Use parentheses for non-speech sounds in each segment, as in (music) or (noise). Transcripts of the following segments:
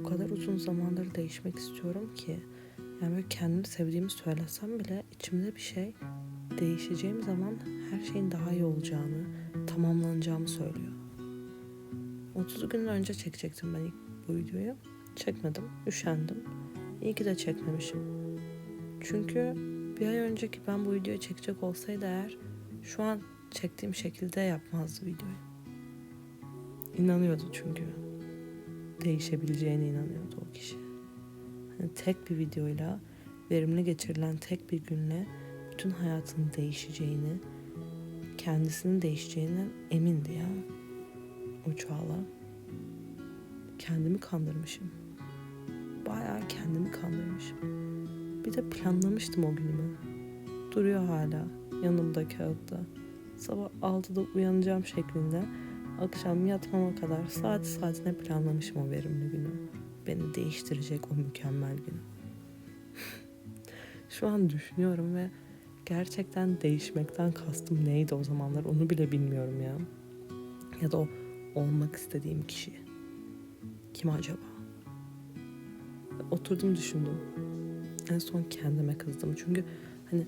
o kadar uzun zamandır değişmek istiyorum ki yani böyle kendimi sevdiğimi söylesem bile içimde bir şey değişeceğim zaman her şeyin daha iyi olacağını, tamamlanacağımı söylüyor. 30 gün önce çekecektim ben ilk bu videoyu. Çekmedim, üşendim. İyi ki de çekmemişim. Çünkü bir ay önceki ben bu videoyu çekecek olsaydı eğer şu an çektiğim şekilde yapmazdı videoyu. İnanıyordu çünkü. Değişebileceğine inanıyordu o kişi. Hani tek bir videoyla verimli geçirilen tek bir günle bütün hayatının değişeceğini, kendisinin değişeceğinden emindi ya. O Çağla. Kendimi kandırmışım. Bayağı kendimi kandırmışım. Bir de planlamıştım o günümü. Duruyor hala yanımda kağıtta. Sabah 6'da uyanacağım şeklinde akşam yatmama kadar saat saatine planlamışım o verimli günü. Beni değiştirecek o mükemmel gün. (laughs) Şu an düşünüyorum ve gerçekten değişmekten kastım neydi o zamanlar onu bile bilmiyorum ya. Ya da o olmak istediğim kişi. Kim acaba? Oturdum düşündüm. En son kendime kızdım. Çünkü hani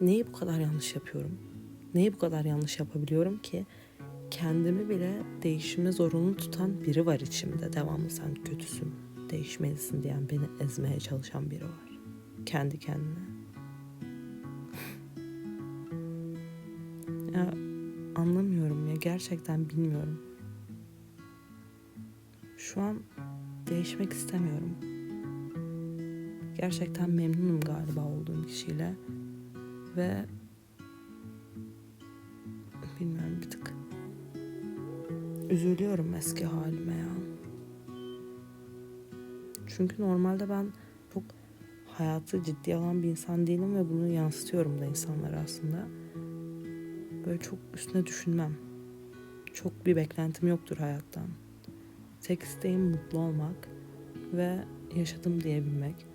neyi bu kadar yanlış yapıyorum? Neyi bu kadar yanlış yapabiliyorum ki kendimi bile değişime zorunlu tutan biri var içimde. Devamlı sen kötüsün, değişmelisin diyen beni ezmeye çalışan biri var. Kendi kendine. ya anlamıyorum ya gerçekten bilmiyorum. Şu an değişmek istemiyorum. Gerçekten memnunum galiba olduğum kişiyle ve bilmiyorum üzülüyorum eski halime ya. Çünkü normalde ben çok hayatı ciddiye alan bir insan değilim ve bunu yansıtıyorum da insanlara aslında. Böyle çok üstüne düşünmem. Çok bir beklentim yoktur hayattan. Tek isteğim mutlu olmak ve yaşadım diyebilmek.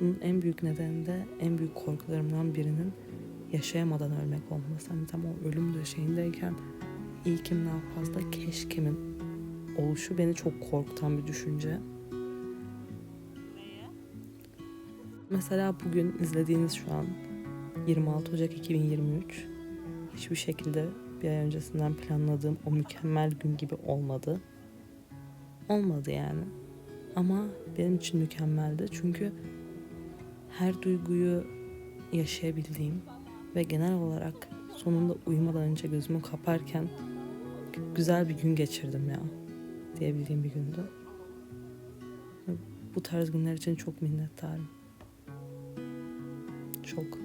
Bunun en büyük nedeni de en büyük korkularımdan birinin yaşayamadan ölmek olması. Hani tam o ölüm döşeğindeyken ilkimden fazla keşkemin oluşu beni çok korkutan bir düşünce. Mesela bugün izlediğiniz şu an 26 Ocak 2023 hiçbir şekilde bir ay öncesinden planladığım o mükemmel gün gibi olmadı. Olmadı yani. Ama benim için mükemmeldi çünkü her duyguyu yaşayabildiğim ve genel olarak sonunda uyumadan önce gözümü kaparken güzel bir gün geçirdim ya diyebildiğim bir gündü. Bu tarz günler için çok minnettarım. Çok.